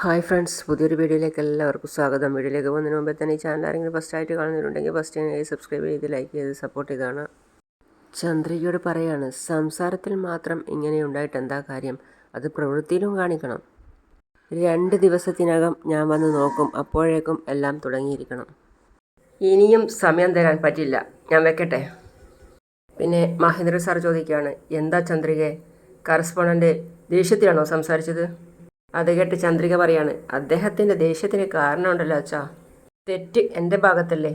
Hi friends പുതിയൊരു വീഡിയോയിലേക്ക് എല്ലാവർക്കും സ്വാഗതം. വീഡിയോയിലേക്ക് പോകുന്നതിന് മുമ്പേ തന്നെ ഈ ചാനൽ ആരെങ്കിലും ഫസ്റ്റ് ആയിട്ട് കാണുന്നുണ്ടെങ്കിൽ ഫസ്റ്റ് സബ്സ്ക്രൈബ് ചെയ്ത് ലൈക്ക് ചെയ്ത് സപ്പോർട്ട് ചെയ്താണ്. ചന്ദ്രികയോട് പറയാണ് സംസാരത്തിൽ മാത്രം ഇങ്ങനെ ഉണ്ടായിട്ട് എന്താ കാര്യം? അത് പ്രവൃത്തിയിലും കാണിക്കണം. രണ്ട് ദിവസത്തിനകം ഞാൻ വന്ന് നോക്കും അപ്പോഴേക്കും എല്ലാം തുടങ്ങിയിരിക്കണം. ഇനിയും സമയം തരാൻ പറ്റില്ല. ഞാൻ വെക്കട്ടെ? പിന്നെ മഹേന്ദ്ര സാർ ചോദിക്കുകയാണ് എന്താ ചന്ദ്രികെ കറസ്പോണ്ടന്റ് ദേഷ്യത്തിലാണോ സംസാരിച്ചത്? അത് കേട്ട് ചന്ദ്രിക പറയാണ് അദ്ദേഹത്തിന്റെ ദേഷ്യത്തിന് കാരണമുണ്ടല്ലോ അച്ഛാ. തെറ്റ് എന്റെ ഭാഗത്തല്ലേ?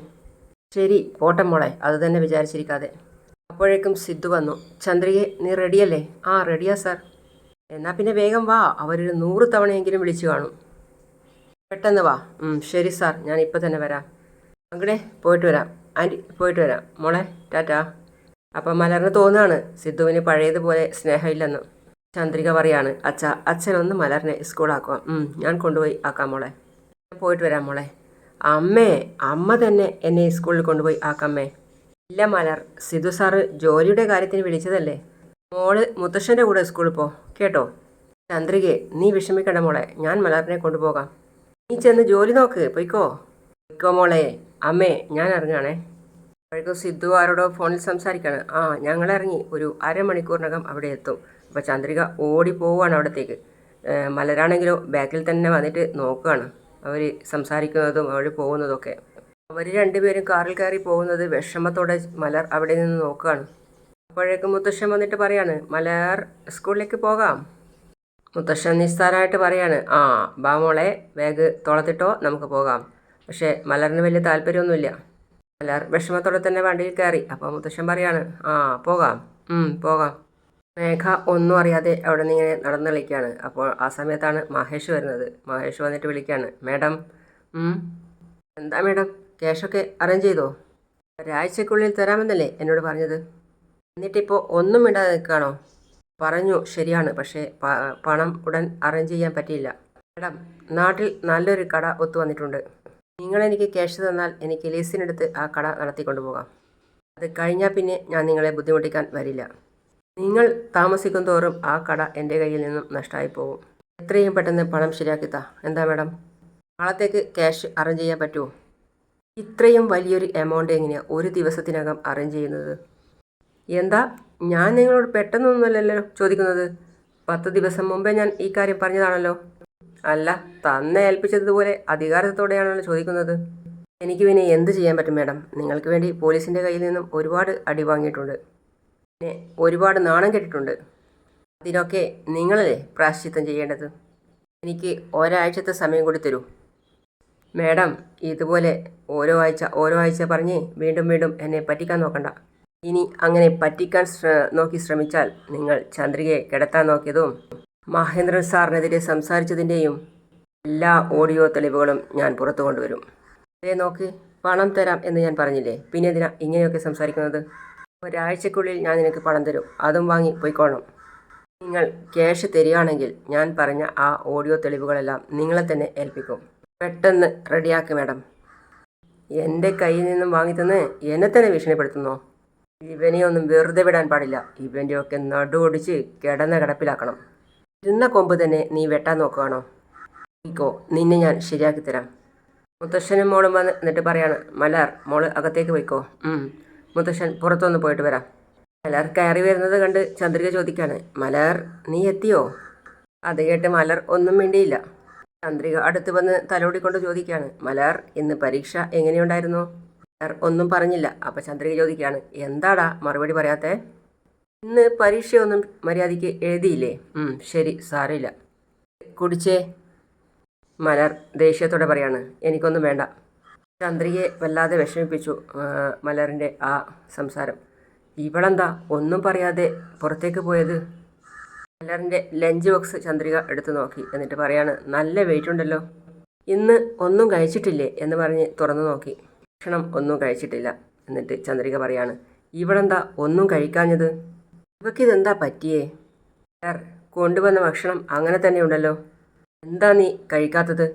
ശരി പോട്ടെ മോളെ അത് തന്നെ വിചാരിച്ചിരിക്കാതെ. അപ്പോഴേക്കും സിദ്ധു വന്നു ചന്ദ്രികെ നീ റെഡിയല്ലേ? ആ റെഡിയാ സാർ. എന്നാൽ പിന്നെ വേഗം വാ അവരൊരു നൂറ് തവണയെങ്കിലും വിളിച്ചു കാണും. പെട്ടെന്ന് വാ. ശരി സാർ ഞാൻ ഇപ്പോൾ തന്നെ വരാം. അങ്ങനെ പോയിട്ട് വരാം. ആന്റി പോയിട്ട് വരാം. മോളെ ടാറ്റാ. അപ്പം മലർന്ന് തോന്നുകയാണ് സിദ്ധുവിന് പഴയതുപോലെ സ്നേഹമില്ലെന്ന്. ചന്ദ്രിക പറയാണ് അച്ഛ അച്ഛനൊന്ന് മലറിനെ സ്കൂളാക്കുക ഞാൻ കൊണ്ടുപോയി ആക്കാം മോളെ. പോയിട്ട് വരാം മോളെ. അമ്മേ അമ്മ തന്നെ എന്നെ സ്കൂളിൽ കൊണ്ടുപോയി ആക്കാമ്മേ ഇല്ല മലർ സിധു സാറ് ജോലിയുടെ കാര്യത്തിന് വിളിച്ചതല്ലേ. മോൾ മുത്തശ്ശന്റെ കൂടെ സ്കൂളിൽ പോ കേട്ടോ? ചന്ദ്രികെ നീ വിഷമിക്കണ്ട മോളെ ഞാൻ മലറിനെ കൊണ്ടുപോകാം. നീ ചെന്ന് ജോലി നോക്ക് പൊയ്ക്കോ. പൊയ്ക്കോ മോളെ അമ്മേ ഞാൻ ഇറങ്ങാണേ. അപ്പോഴേക്കും സിദ്ധു ആരോടോ ഫോണിൽ സംസാരിക്കാണ്. ആ ഞങ്ങളിറങ്ങി ഒരു അരമണിക്കൂറിനകം അവിടെ എത്തും. അപ്പോൾ ചന്ദ്രിക പോവുകയാണ് അവിടത്തേക്ക്. മലരാണെങ്കിലും ബാക്കിൽ തന്നെ വന്നിട്ട് നോക്കുകയാണ്. അവർ സംസാരിക്കുന്നതും അവർ പോകുന്നതൊക്കെ. അവർ രണ്ടുപേരും കാറിൽ കയറി പോകുന്നത് വിഷമത്തോടെ മലർ അവിടെ നിന്ന് നോക്കുകയാണ്. അപ്പോഴേക്കും മുത്തശ്ശൻ വന്നിട്ട് പറയാണ് മലർ സ്കൂളിലേക്ക് പോകാം. മുത്തശ്ശൻ നിസ്സാരമായിട്ട് പറയാണ് ആ ബാ മോളെ ബാഗ് തുളത്തിട്ടോ നമുക്ക് പോകാം. പക്ഷേ മലറിന് വലിയ താല്പര്യമൊന്നുമില്ല. മലർ വിഷമത്തോടെ തന്നെ വണ്ടിയിൽ കയറി. അപ്പോൾ മുത്തശ്ശൻ പറയാണ് ആ പോകാം. പോകാം. മേഘ ഒന്നും അറിയാതെ അവിടെ നിന്ന് ഇങ്ങനെ നടന്നു കളിക്കുകയാണ് അപ്പോൾ ആ സമയത്താണ് മഹേഷ് വരുന്നത്. മഹേഷ് വന്നിട്ട് വിളിക്കുകയാണ് മേഡം എന്താ മേഡം? ക്യാഷൊക്കെ അറേഞ്ച് ചെയ്തോ? ഒരാഴ്ചക്കുള്ളിൽ തരാമെന്നല്ലേ എന്നോട് പറഞ്ഞത്. എന്നിട്ടിപ്പോൾ ഒന്നും ഇടാതെ നിൽക്കുകയാണോ? പറഞ്ഞു ശരിയാണ്. പക്ഷേ പണം ഉടൻ അറേഞ്ച് ചെയ്യാൻ പറ്റിയില്ല. മേഡം നാട്ടിൽ നല്ലൊരു കട ഒത്തു വന്നിട്ടുണ്ട്. നിങ്ങളെനിക്ക് ക്യാഷ് തന്നാൽ എനിക്ക് ലീസിനെടുത്ത് ആ കട നടത്തിക്കൊണ്ടു പോകാം അത് കഴിഞ്ഞാൽ പിന്നെ ഞാൻ നിങ്ങളെ ബുദ്ധിമുട്ടിക്കാൻ വരില്ല. നിങ്ങൾ താമസിക്കും തോറും ആ കട എന്റെ കയ്യിൽ നിന്നും നഷ്ടമായി പോകും. എത്രയും പെട്ടെന്ന് പണം ശരിയാക്കി താ. എന്താ മാഡം? നാളത്തേക്ക് ക്യാഷ് അറേഞ്ച് ചെയ്യാൻ പറ്റുമോ? ഇത്രയും വലിയൊരു എമൗണ്ട് എങ്ങനെയാണ് ഒരു ദിവസത്തിനകം അറേഞ്ച് ചെയ്യുന്നത്? എന്താ ഞാൻ നിങ്ങളോട് പെട്ടെന്നൊന്നുമല്ലല്ലോ ചോദിക്കുന്നത്? പത്ത് ദിവസം മുമ്പേ ഞാൻ ഈ കാര്യം പറഞ്ഞതാണല്ലോ. അല്ല തന്നെ ഏൽപ്പിച്ചതുപോലെ അധികാരത്തോടെയാണല്ലോ ചോദിക്കുന്നത്. എനിക്ക് പിന്നെ എന്ത് ചെയ്യാൻ പറ്റും മാഡം? നിങ്ങൾക്ക് വേണ്ടി പോലീസിന്റെ കയ്യിൽ നിന്നും ഒരുപാട് അടി വാങ്ങിയിട്ടുണ്ട്. പിന്നെ ഒരുപാട് നാണം കെട്ടിട്ടുണ്ട്. അതിനൊക്കെ നിങ്ങളല്ലേ പ്രാശ്ചിത്തം ചെയ്യേണ്ടത്? എനിക്ക് ഒരാഴ്ചത്തെ സമയം കൂടി തരൂ. മാഡം ഇതുപോലെ ഓരോ ആഴ്ച ഓരോ ആഴ്ച പറഞ്ഞ് വീണ്ടും വീണ്ടും എന്നെ പറ്റിക്കാൻ നോക്കണ്ട. ഇനി അങ്ങനെ പറ്റിക്കാൻ നോക്കി ശ്രമിച്ചാൽ നിങ്ങൾ ചന്ദ്രികയെ കിടത്താൻ നോക്കിയതും മഹേന്ദ്രൻ സാറിനെതിരെ സംസാരിച്ചതിന്റെയും എല്ലാ ഓഡിയോ തെളിവുകളും ഞാൻ പുറത്തു കൊണ്ടുവരും. അതേ നോക്ക് പണം തരാം എന്ന് ഞാൻ പറഞ്ഞില്ലേ? പിന്നെ എന്തിനാ ഇങ്ങനെയൊക്കെ സംസാരിക്കുന്നത്? ഒരാഴ്ചക്കുള്ളിൽ ഞാൻ നിനക്ക് പണം തരും. അതും വാങ്ങി പോയിക്കോണം. നിങ്ങൾ ക്യാഷ് തരികയാണെങ്കിൽ ഞാൻ പറഞ്ഞ ആ ഓഡിയോ തെളിവുകളെല്ലാം നിങ്ങളെ തന്നെ ഏൽപ്പിക്കും. പെട്ടെന്ന് റെഡിയാക്ക് മാഡം. എന്റെ കയ്യിൽ നിന്നും വാങ്ങിത്തന്ന് എന്നെ തന്നെ ഭീഷണിപ്പെടുത്തുന്നോ? ഇവനെ ഒന്നും വെറുതെ വിടാൻ പാടില്ല. ഇവന്റെയൊക്കെ നടുവൊടിച്ച് കിടന്ന കിടപ്പിലാക്കണം. ഇരുന്ന കൊമ്പ് തന്നെ നീ വെട്ടാൻ നോക്കുകയാണോ? ഇക്കോ നിന്നെ ഞാൻ ശരിയാക്കി തരാം. മുത്തശ്ശനും മോളും വന്ന് എന്നിട്ട് പറയാണ് മലർ മോൾ അകത്തേക്ക് പോയിക്കോ. മുത്തശ്ശൻ പുറത്തൊന്ന് പോയിട്ട് വരാം. മലർ കയറി വരുന്നത് കണ്ട് ചന്ദ്രിക ചോദിക്കാണ് മലർ നീ എത്തിയോ? അത് കേട്ട് മലർ ഒന്നും വേണ്ടിയില്ല ചന്ദ്രിക അടുത്ത് വന്ന് തലോടിക്കൊണ്ട് ചോദിക്കുകയാണ് മലർ ഇന്ന് പരീക്ഷ എങ്ങനെയുണ്ടായിരുന്നു? മലർ ഒന്നും പറഞ്ഞില്ല. അപ്പം ചന്ദ്രിക ചോദിക്കുകയാണ് എന്താടാ മറുപടി പറയാത്തേ? ഇന്ന് പരീക്ഷയൊന്നും മര്യാദയ്ക്ക് എഴുതിയില്ലേ? ശരി സാരമില്ല. കുടിച്ചേ. മലർ ദേഷ്യത്തോടെ പറയാണ് എനിക്കൊന്നും വേണ്ട. ചന്ദ്രികയെ വല്ലാതെ വിഷമിപ്പിച്ചു മലറിന്റെ ആ സംസാരം. ഇവളെന്താ? ഒന്നും പറയാതെ പുറത്തേക്ക് പോയത്? മലറിന്റെ ലഞ്ച് ബോക്സ് ചന്ദ്രിക എടുത്തു നോക്കി എന്നിട്ട് പറയാണ് നല്ല വെയിറ്റ് ഉണ്ടല്ലോ. ഇന്ന് ഒന്നും കഴിച്ചിട്ടില്ലേ എന്ന് പറഞ്ഞ് തുറന്നു നോക്കി. ഭക്ഷണം ഒന്നും കഴിച്ചിട്ടില്ല എന്നിട്ട് ചന്ദ്രിക പറയാണ് ഇവളെന്താ ഒന്നും കഴിക്കാഞ്ഞത്? ഇവക്കിതെന്താ പറ്റിയേ? കൊണ്ടുവന്ന ഭക്ഷണം അങ്ങനെ തന്നെ ഉണ്ടല്ലോ. എന്താ നീ കഴിക്കാത്തത്?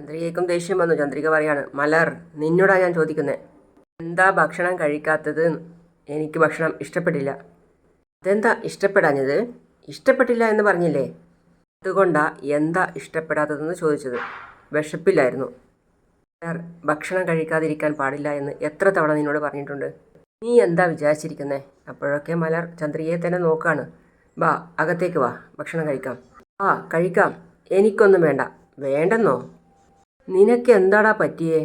ചന്ദ്രികയ്ക്കും ദേഷ്യം വന്നു. ചന്ദ്രിക പറയാണ് മലർ നിന്നോടാ ഞാൻ ചോദിക്കുന്നത് എന്താ ഭക്ഷണം കഴിക്കാത്തത്? എനിക്ക് ഭക്ഷണം ഇഷ്ടപ്പെട്ടില്ല. അതെന്താ ഇഷ്ടപ്പെടാഞ്ഞത്? ഇഷ്ടപ്പെട്ടില്ല എന്ന് പറഞ്ഞില്ലേ? അതുകൊണ്ടാ എന്താ ഇഷ്ടപ്പെടാത്തതെന്ന് ചോദിച്ചത്. വിശപ്പില്ലായിരുന്നു. സാർ ഭക്ഷണം കഴിക്കാതിരിക്കാൻ പാടില്ല എന്ന് എത്ര തവണ നിന്നോട് പറഞ്ഞിട്ടുണ്ട്? നീ എന്താ വിചാരിച്ചിരിക്കുന്നേ? അപ്പോഴൊക്കെ മലർ ചന്ദ്രികയെ തന്നെ നോക്കാണ്. വാ അകത്തേക്ക് വാ ഭക്ഷണം കഴിക്കാം. ആ കഴിക്കാം. എനിക്കൊന്നും വേണ്ട. വേണ്ടെന്നോ? നിനക്ക് എന്താടാ പറ്റിയേ?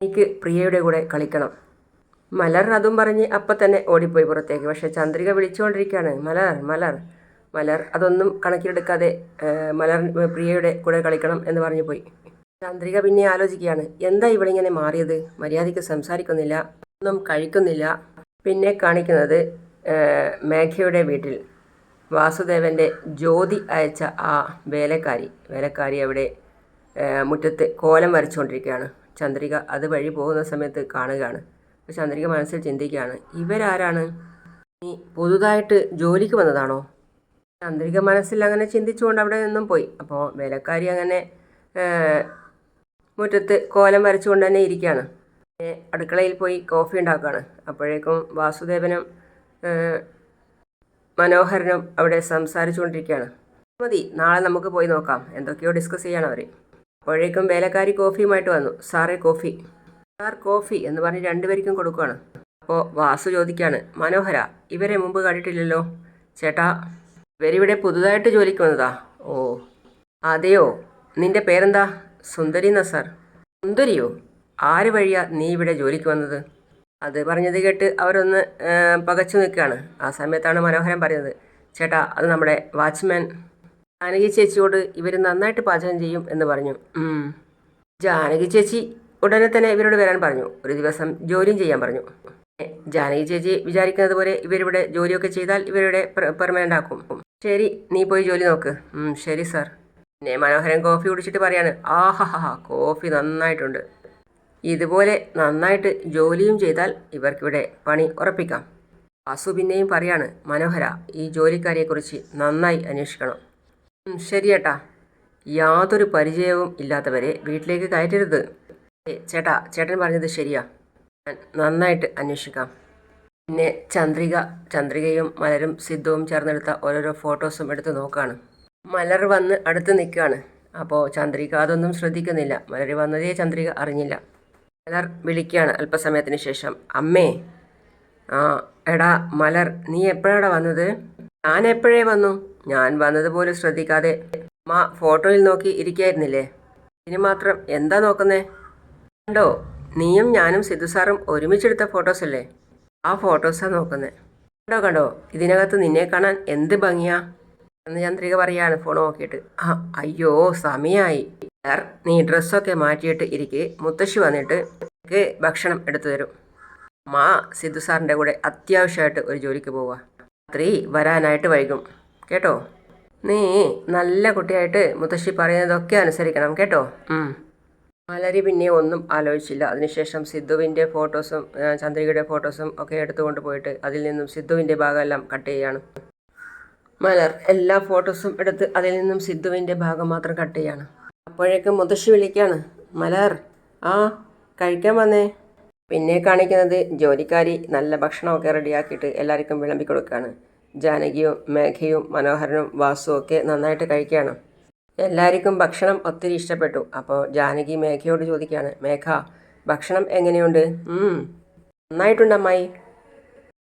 എനിക്ക് പ്രിയയുടെ കൂടെ കളിക്കണം. മലർ അതും പറഞ്ഞ് അപ്പം തന്നെ ഓടിപ്പോയി പുറത്തേക്ക്. പക്ഷേ ചന്ദ്രിക വിളിച്ചുകൊണ്ടിരിക്കുകയാണ്. മലർ മലർ മലർ അതൊന്നും കണക്കിലെടുക്കാതെ മലർ പ്രിയയുടെ കൂടെ കളിക്കണം എന്ന് പറഞ്ഞു പോയി. ചന്ദ്രിക പിന്നെ ആലോചിക്കുകയാണ്. എന്താ ഇവളിങ്ങനെ മാറിയത്? മര്യാദയ്ക്ക് സംസാരിക്കുന്നില്ല ഒന്നും കഴിക്കുന്നില്ല. പിന്നെ കാണിക്കുന്നത് മേഘയുടെ വീട്ടിൽ. വാസുദേവന്റെ ജ്യോതി അയച്ച ആ വേലക്കാരി. വേലക്കാരി അവിടെ മുറ്റത്ത് കോലം വരച്ചുകൊണ്ടിരിക്കുകയാണ് ചന്ദ്രിക അത് വഴി പോകുന്ന സമയത്ത് കാണുകയാണ്. ചന്ദ്രിക മനസ്സിൽ ചിന്തിക്കുകയാണ് ഇവരാരാണ്? നീ പുതുതായിട്ട് ജോലിക്ക് വന്നതാണോ? ചന്ദ്രിക മനസ്സിൽ അങ്ങനെ ചിന്തിച്ചുകൊണ്ട് അവിടെ നിന്നും പോയി. അപ്പോൾ വേലക്കാരി അങ്ങനെ മുറ്റത്ത് കോലം വരച്ചുകൊണ്ട് തന്നെ ഇരിക്കുകയാണ്. പിന്നെ അടുക്കളയിൽ പോയി കോഫി ഉണ്ടാക്കുകയാണ്. അപ്പോഴേക്കും വാസുദേവനും മനോഹരനും അവിടെ സംസാരിച്ചുകൊണ്ടിരിക്കുകയാണ്. മതി നാളെ നമുക്ക് പോയി നോക്കാം. എന്തൊക്കെയോ ഡിസ്കസ് ചെയ്യണം അവർ അപ്പോഴേക്കും വേലക്കാരി കോഫിയുമായിട്ട് വന്നു. സാറേ കോഫി. സാർ കോഫി എന്ന് പറഞ്ഞ് രണ്ടുപേർക്കും കൊടുക്കുകയാണ് അപ്പോൾ വാസു ചോദിക്കുകയാണ് മനോഹര ഇവരെ മുമ്പ് കണ്ടിട്ടില്ലല്ലോ? ചേട്ടാ ഇവരിവിടെ പുതുതായിട്ട് ജോലിക്ക് വന്നതാ. ഓ അതെയോ? നിന്റെ പേരെന്താ? സുന്ദരി എന്നാ സാർ. സുന്ദരിയോ? ആര് വഴിയാ നീ ഇവിടെ ജോലിക്ക് വന്നത്? അത് പറഞ്ഞത് കേട്ട് അവരൊന്ന് പകച്ചു നിൽക്കുകയാണ്. ആ സമയത്താണ് മനോഹരൻ പറയുന്നത് ചേട്ടാ അത് നമ്മുടെ വാച്ച്മാൻ ജാനകി ചേച്ചിയോട് ഇവർ നന്നായിട്ട് പാചകം ചെയ്യും എന്ന് പറഞ്ഞു. ജാനകി ചേച്ചി ഉടനെ തന്നെ ഇവരോട് വരാൻ പറഞ്ഞു. ഒരു ദിവസം ജോലിയും ചെയ്യാൻ പറഞ്ഞു. ജാനകി ചേച്ചി വിചാരിക്കുന്നത് പോലെ ഇവരിവിടെ ജോലിയൊക്കെ ചെയ്താൽ ഇവരുടെ പെർമനന്റ് ആക്കും. ശരി നീ പോയി ജോലി നോക്ക്. ശരി സാർ പിന്നെ മനോഹരൻ കോഫി കുടിച്ചിട്ട് പറയാണ് ആഹാ കോഫി നന്നായിട്ടുണ്ട്. ഇതുപോലെ നന്നായിട്ട് ജോലിയും ചെയ്താൽ ഇവർക്കിവിടെ പണി ഉറപ്പിക്കാം. അസു പിന്നെയും പറയാണ് മനോഹര ഈ ജോലിക്കാരിയെക്കുറിച്ച് നന്നായി അന്വേഷിക്കണം. "ഉം, ശരി ചേട്ടാ യാതൊരു പരിചയവും ഇല്ലാത്തവരെ വീട്ടിലേക്ക് കയറ്റരുത്. "ഏ, ചേട്ടാ ചേട്ടൻ പറഞ്ഞത് ശരിയാ. ഞാൻ നന്നായിട്ട് അന്വേഷിക്കാം. പിന്നെ ചന്ദ്രിക ചന്ദ്രികയും മലരും സിദ്ധവും ചേർന്നെടുത്ത ഓരോരോ ഫോട്ടോസും എടുത്ത് നോക്കുകയാണ് മലർ വന്ന് അടുത്ത് നിൽക്കുകയാണ് അപ്പോൾ ചന്ദ്രിക അതൊന്നും ശ്രദ്ധിക്കുന്നില്ല. മലർ വന്നതേ ചന്ദ്രിക അറിഞ്ഞില്ല. മലർ വിളിക്കുകയാണ് അല്പസമയത്തിന് ശേഷം. അമ്മേ ആ എടാ മലർ നീ എപ്പോഴാണ് വന്നത്? ഞാൻ എപ്പോഴേ വന്നു? ഞാൻ വന്നതുപോലെ ശ്രദ്ധിക്കാതെ അമ്മ ഫോട്ടോയിൽ നോക്കി ഇരിക്കായിരുന്നില്ലേ? ഇനി മാത്രം എന്താ നോക്കുന്നേ? കണ്ടോ നീയും ഞാനും സിദ്ധു സാറും ഒരുമിച്ചെടുത്ത ഫോട്ടോസ് അല്ലേ? ആ ഫോട്ടോസാ നോക്കുന്നത് കണ്ടോ കണ്ടോ ഇതിനകത്ത് നിന്നെ കാണാൻ എന്ത് ഭംഗിയാ? എന്ന് ചന്ദ്രിക പറയാണ് ഫോൺ നോക്കിയിട്ട്. ആ അയ്യോ സമയമായി സാർ നീ ഡ്രസ്സൊക്കെ മാറ്റിയിട്ട് ഇരിക്കെ. മുത്തശ്ശി വന്നിട്ട് ഭക്ഷണം എടുത്തു തരും. മാ സിദ്ധു സാറിന്റെ കൂടെ അത്യാവശ്യമായിട്ട് ഒരു ജോലിക്ക് പോവുക രാത്രി വരാനായിട്ട് വൈകും. കേട്ടോ? നീ നല്ല കുട്ടിയായിട്ട് മുത്തശ്ശി പറയുന്നതൊക്കെ അനുസരിക്കണം കേട്ടോ? മലരി പിന്നെ ഒന്നും ആലോചിച്ചില്ല. അതിനുശേഷം സിദ്ധുവിന്റെ ഫോട്ടോസും ചന്ദ്രികയുടെ ഫോട്ടോസും ഒക്കെ എടുത്തുകൊണ്ട് പോയിട്ട് അതിൽ നിന്നും സിദ്ധുവിന്റെ ഭാഗമെല്ലാം കട്ട് ചെയ്യാണ്. മലർ എല്ലാ ഫോട്ടോസും എടുത്ത് അതിൽ നിന്നും സിദ്ധുവിന്റെ ഭാഗം മാത്രം കട്ട് ചെയ്യാണ്. അപ്പോഴേക്കും മുത്തശ്ശി വിളിക്കാണ് മലർ ആ കഴിക്കാൻ വന്നേ. പിന്നെ കാണിക്കുന്നത് ജോലിക്കാരി നല്ല ഭക്ഷണമൊക്കെ റെഡിയാക്കിയിട്ട് എല്ലാവർക്കും വിളമ്പി കൊടുക്കുകയാണ്. ജാനകിയും മേഘയും മനോഹരനും വാസുവും ഒക്കെ നന്നായിട്ട് കഴിക്കുകയാണ്. എല്ലാവർക്കും ഭക്ഷണം ഒത്തിരി ഇഷ്ടപ്പെട്ടു. അപ്പോൾ ജാനകി മേഘയോട് ചോദിക്കുകയാണ് മേഘ ഭക്ഷണം എങ്ങനെയുണ്ട്? നന്നായിട്ടുണ്ടമ്മായി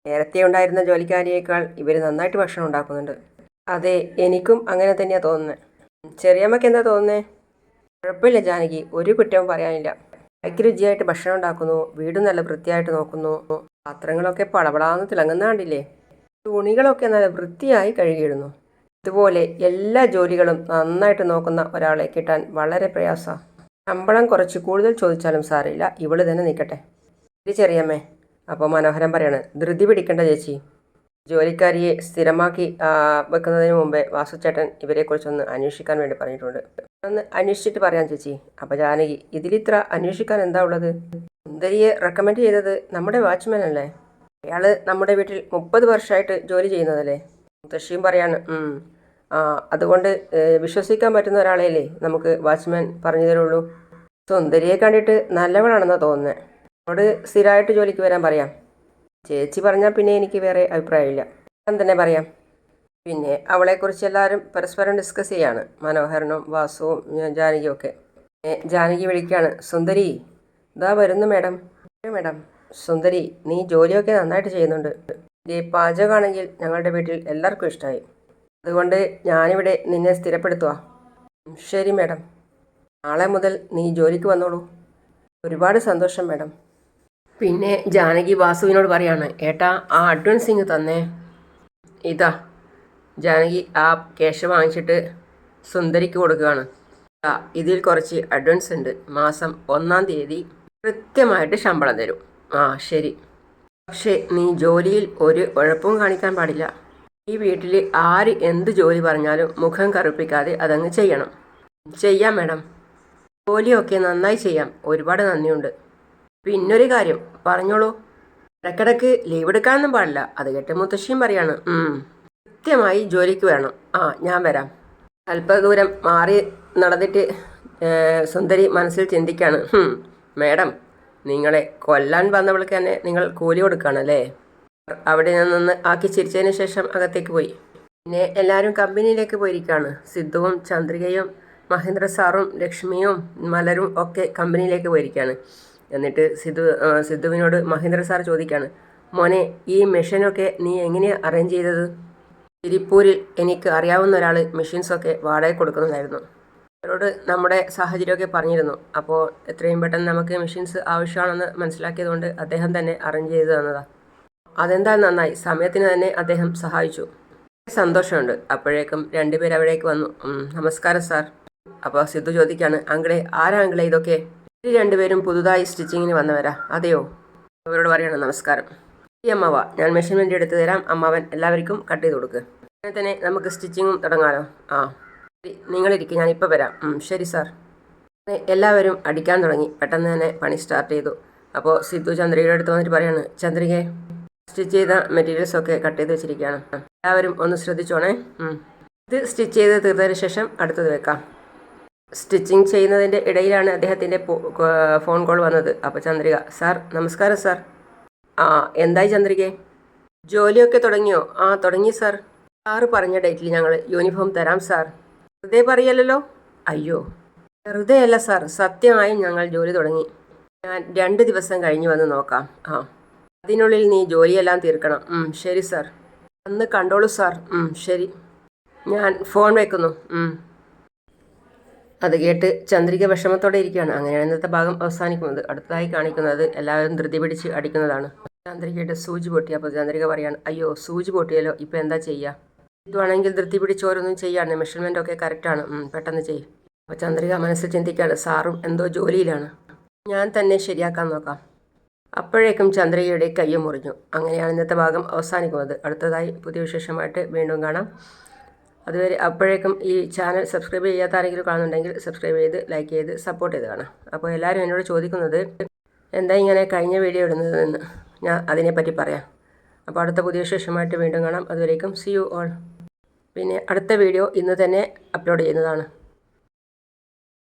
നേരത്തെ ഉണ്ടായിരുന്ന ജോലിക്കാരിയേക്കാൾ ഇവർ നന്നായിട്ട് ഭക്ഷണം ഉണ്ടാക്കുന്നുണ്ട്. അതെ എനിക്കും അങ്ങനെ തന്നെയാണ് തോന്നുന്നത് ചെറിയമ്മയ്ക്ക് എന്താ തോന്നുന്നത് കുഴപ്പമില്ല ജാനകി ഒരു കുറ്റവും പറയാനില്ല. ഭയങ്കര രുചിയായിട്ട് ഭക്ഷണം ഉണ്ടാക്കുന്നു വീട് നല്ല വൃത്തിയായിട്ട് നോക്കുന്നു പാത്രങ്ങളൊക്കെ പളപളാന്ന് തിളങ്ങുന്ന കണ്ടില്ലേ? തുണികളൊക്കെ നല്ല വൃത്തിയായി കഴുകിയിടുന്നു. ഇതുപോലെ എല്ലാ ജോലികളും നന്നായിട്ട് നോക്കുന്ന ഒരാളെ കിട്ടാൻ വളരെ പ്രയാസമാണ് ശമ്പളം കുറച്ച് കൂടുതൽ ചോദിച്ചാലും സാരമില്ല. ഇവൾ തന്നെ നിൽക്കട്ടെ. തിരിച്ചറിയാമേ അപ്പോൾ മനോഹരൻ പറയാണ് ധൃതി പിടിക്കേണ്ട ചേച്ചി. ജോലിക്കാരിയെ സ്ഥിരമാക്കി വെക്കുന്നതിന് മുമ്പേ വാസുചേട്ടൻ ഇവരെക്കുറിച്ചൊന്ന് അന്വേഷിക്കാൻ വേണ്ടി പറഞ്ഞിട്ടുണ്ട്. ഒന്ന് അന്വേഷിച്ചിട്ട് പറയാം ചേച്ചി. അപ്പോൾ ജാനകി ഇതിലിത്ര അന്വേഷിക്കാൻ എന്താ ഉള്ളത്? സുന്ദരിയെ റെക്കമെൻഡ് ചെയ്തത് നമ്മുടെ വാച്ച്മാൻ അല്ലേ അയാൾ നമ്മുടെ വീട്ടിൽ മുപ്പത് വർഷമായിട്ട് ജോലി ചെയ്യുന്നതല്ലേ? മുത്തശ്ശിയും പറയാണ് "ഉം. ആ അതുകൊണ്ട് വിശ്വസിക്കാൻ പറ്റുന്ന ഒരാളെയല്ലേ നമുക്ക് വാച്ച്മാൻ പറഞ്ഞു തരുള്ളൂ? സുന്ദരിയെ കണ്ടിട്ട് നല്ലവളാണെന്നാണ് തോന്നുന്നത് അവളോട് സ്ഥിരമായിട്ട് ജോലിക്ക് വരാൻ പറയാം. ചേച്ചി പറഞ്ഞാൽ പിന്നെ എനിക്ക് വേറെ അഭിപ്രായമില്ല. ഞാൻ തന്നെ പറയാം. പിന്നെ അവളെക്കുറിച്ച് എല്ലാവരും പരസ്പരം ഡിസ്കസ് ചെയ്യാണ്. മനോഹരനും വാസുവും ജാനകിയും ഒക്കെ. ജാനകി വിളിക്കുകയാണ് സുന്ദരി ഇതാ വരുന്നു മേഡം. മേഡം. സുന്ദരി നീ ജോലിയൊക്കെ നന്നായിട്ട് ചെയ്യുന്നുണ്ട്. ഈ പാചകമാണെങ്കിൽ ഞങ്ങളുടെ വീട്ടിൽ എല്ലാവർക്കും ഇഷ്ടമായി അതുകൊണ്ട് ഞാനിവിടെ നിന്നെ സ്ഥിരപ്പെടുത്തുക ശരി മേഡം. നാളെ മുതൽ നീ ജോലിക്ക് വന്നോളൂ. ഒരുപാട് സന്തോഷം മേഡം. പിന്നെ ജാനകി വാസുവിനോട് പറയാണ് ഏട്ടാ ആ അഡ്വാൻസ് ഇങ്ങ് തന്നേ. ഇതാ ജാനകി ആ ക്യാഷ് വാങ്ങിച്ചിട്ട് സുന്ദരിക്ക് കൊടുക്കുകയാണ്. ഇതിൽ കുറച്ച് അഡ്വാൻസ് ഉണ്ട്. മാസം ഒന്നാം തീയതി കൃത്യമായിട്ട് ശമ്പളം തരും. ആ ശരി. പക്ഷേ നീ ജോലിയിൽ ഒരു ഉഴപ്പും കാണിക്കാൻ പാടില്ല. ഈ വീട്ടിൽ ആര് എന്ത് ജോലി പറഞ്ഞാലും മുഖം കറുപ്പിക്കാതെ അതങ്ങ് ചെയ്യണം. ചെയ്യാം മാഡം. ജോലിയൊക്കെ നന്നായി ചെയ്യാം. ഒരുപാട് നന്ദിയുണ്ട്. പിന്നൊരു കാര്യം പറഞ്ഞോളൂ. ഇടയ്ക്കിടയ്ക്ക് ലീവ് എടുക്കാനൊന്നും പാടില്ല. അത് കേട്ട് മുത്തശ്ശിയും പറയാണ്. "ഉം, കൃത്യമായി ജോലിക്ക് വരണം. ആ ഞാൻ വരാം. അല്പദൂരം മാറി നടന്നിട്ട് സുന്ദരി മനസ്സിൽ ചിന്തിക്കാണ്. "ഹും, മേഡം നിങ്ങളെ കൊല്ലാൻ വന്നവൾക്ക് തന്നെ നിങ്ങൾ കൂലി കൊടുക്കുകയാണല്ലേ അവിടെ നിന്ന് ആക്കി ചിരിച്ചതിന് ശേഷം അകത്തേക്ക് പോയി. പിന്നെ എല്ലാവരും കമ്പനിയിലേക്ക് പോയിരിക്കുകയാണ് സിദ്ധുവും ചന്ദ്രികയും മഹേന്ദ്ര സാറും ലക്ഷ്മിയും മലരും ഒക്കെ കമ്പനിയിലേക്ക് പോയിരിക്കുകയാണ് എന്നിട്ട് സിദ്ധു സിദ്ധുവിനോട് മഹേന്ദ്ര സാർ ചോദിക്കുകയാണ് മോനെ ഈ മെഷീനൊക്കെ നീ എങ്ങനെയാണ് അറേഞ്ച് ചെയ്തത്? തിരുപ്പൂരിൽ എനിക്ക് അറിയാവുന്ന ഒരാൾ മെഷീൻസൊക്കെ വാടക കൊടുക്കുന്നതായിരുന്നു. അവരോട് നമ്മുടെ സാഹചര്യമൊക്കെ പറഞ്ഞിരുന്നു. അപ്പോൾ എത്രയും പെട്ടെന്ന് നമുക്ക് മെഷീൻസ് ആവശ്യമാണെന്ന് മനസ്സിലാക്കിയതുകൊണ്ട് അദ്ദേഹം തന്നെ അറേഞ്ച് ചെയ്ത് തന്നതാണ് അതെന്താ നന്നായി? സമയത്തിന് തന്നെ അദ്ദേഹം സഹായിച്ചു. സന്തോഷമുണ്ട്. അപ്പോഴേക്കും രണ്ടുപേർ അവിടേക്ക് വന്നു. നമസ്കാരം സാർ. അപ്പോൾ സിദ്ധു ചോദിക്കാണ് അങ്കിളെ ആരാ ഇതൊക്കെ? ഇത് രണ്ടുപേരും പുതുതായി സ്റ്റിച്ചിങ്ങിന് വന്നവരാ. അതെയോ? അവരോട് പറയാണ് നമസ്കാരം. ഈ അമ്മാവ ഞാൻ മെഷർമെന്റ് എടുത്തു തരാം. അമ്മാവൻ എല്ലാവർക്കും കട്ട് ചെയ്ത് കൊടുക്കുക അങ്ങനെ തന്നെ നമുക്ക് സ്റ്റിച്ചിങ്ങും തുടങ്ങാമല്ലോ ആ. നിങ്ങളിരിക്കും ഞാനിപ്പോൾ വരാം. ശരി സാർ. എല്ലാവരും അടിക്കാൻ തുടങ്ങി. പെട്ടെന്ന് തന്നെ പണി സ്റ്റാർട്ട് ചെയ്തു. അപ്പോൾ സിദ്ധു ചന്ദ്രികയുടെ അടുത്ത് വന്നിട്ട് പറയാണ് ചന്ദ്രികയെ സ്റ്റിച്ച് ചെയ്ത മെറ്റീരിയൽസ് ഒക്കെ കട്ട് ചെയ്ത് വെച്ചിരിക്കുകയാണ് എല്ലാവരും ഒന്ന് ശ്രദ്ധിച്ചോണേ. ഇത് സ്റ്റിച്ച് ചെയ്ത് തീർത്തതിന് ശേഷം അടുത്തത് വെക്കാം. സ്റ്റിച്ചിങ് ചെയ്യുന്നതിന്റെ ഇടയിലാണ് അദ്ദേഹത്തിന്റെ ഫോൺ കോൾ വന്നത്. അപ്പോൾ ചന്ദ്രിക സാർ നമസ്കാരം സാർ. ആ എന്തായി ചന്ദ്രികെ? ജോലിയൊക്കെ തുടങ്ങിയോ? ആ തുടങ്ങി സാർ. സാറ് പറഞ്ഞ ഡേറ്റിൽ ഞങ്ങൾ യൂണിഫോം തരാം സാർ. വെറുതെ പറയല്ലോ അയ്യോ. വെറുതെ അല്ല സാർ. സത്യമായും ഞങ്ങൾ ജോലി തുടങ്ങി. ഞാൻ രണ്ട് ദിവസം കഴിഞ്ഞ് വന്ന് നോക്കാം. ആ. അതിനുള്ളിൽ നീ ജോലിയെല്ലാം തീർക്കണം. ശരി സാർ. അന്ന് കണ്ടോളൂ സാർ. ശരി. ഞാൻ ഫോൺ വെക്കുന്നു. അത് കേട്ട് ചന്ദ്രിക വിഷമത്തോടെ ഇരിക്കുകയാണ്. അങ്ങനെയാണ് ഇന്നത്തെ ഭാഗം അവസാനിക്കുന്നത്. അടുത്തതായി കാണിക്കുന്നത് എല്ലാവരും ധൃതി പിടിച്ച് അടിക്കുന്നതാണ്. ചന്ദ്രികയുടെ സൂചി പൊട്ടി. അപ്പോൾ ചന്ദ്രിക പറയാണ് അയ്യോ സൂചി പൊട്ടിയല്ലോ. ഇപ്പം എന്താ ചെയ്യുക ഇതുവാണെങ്കിൽ ധൃതി പിടിച്ചോരൊന്നും ചെയ്യാണ് മെഷർമെന്റ് ഒക്കെ കറക്റ്റാണ് പെട്ടെന്ന് ചെയ്യും. അപ്പോൾ ചന്ദ്രിക മനസ്സിൽ ചിന്തിക്കുകയാണ് സാറും എന്തോ ജോലിയിലാണ്. ഞാൻ തന്നെ ശരിയാക്കാൻ നോക്കാം. അപ്പോഴേക്കും ചന്ദ്രികയുടെ കയ്യ് മുറിഞ്ഞു. അങ്ങനെയാണ് ഇന്നത്തെ ഭാഗം അവസാനിക്കുന്നത്. അടുത്തതായി പുതിയ വിശേഷമായിട്ട് വീണ്ടും കാണാം. അതുവരെ അപ്പോഴേക്കും ഈ ചാനൽ സബ്സ്ക്രൈബ് ചെയ്യാത്ത ആരെങ്കിലും കാണുന്നുണ്ടെങ്കിൽ സബ്സ്ക്രൈബ് ചെയ്ത് ലൈക്ക് ചെയ്ത് സപ്പോർട്ട് ചെയ്ത് കാണാം. അപ്പോൾ എല്ലാവരും എന്നോട് ചോദിക്കുന്നത് എന്താ ഇങ്ങനെ കഴിഞ്ഞ വീഡിയോ ഇടുന്നതെന്ന്? ഞാൻ അതിനെപ്പറ്റി പറയാം. അപ്പോൾ അടുത്ത പുതിയ വിശേഷമായിട്ട് വീണ്ടും കാണാം. അതുവരേക്കും സി യു ഓൾ പിന്നെ അടുത്ത വീഡിയോ ഇന്ന് തന്നെ അപ്ലോഡ് ചെയ്യുന്നതാണ്.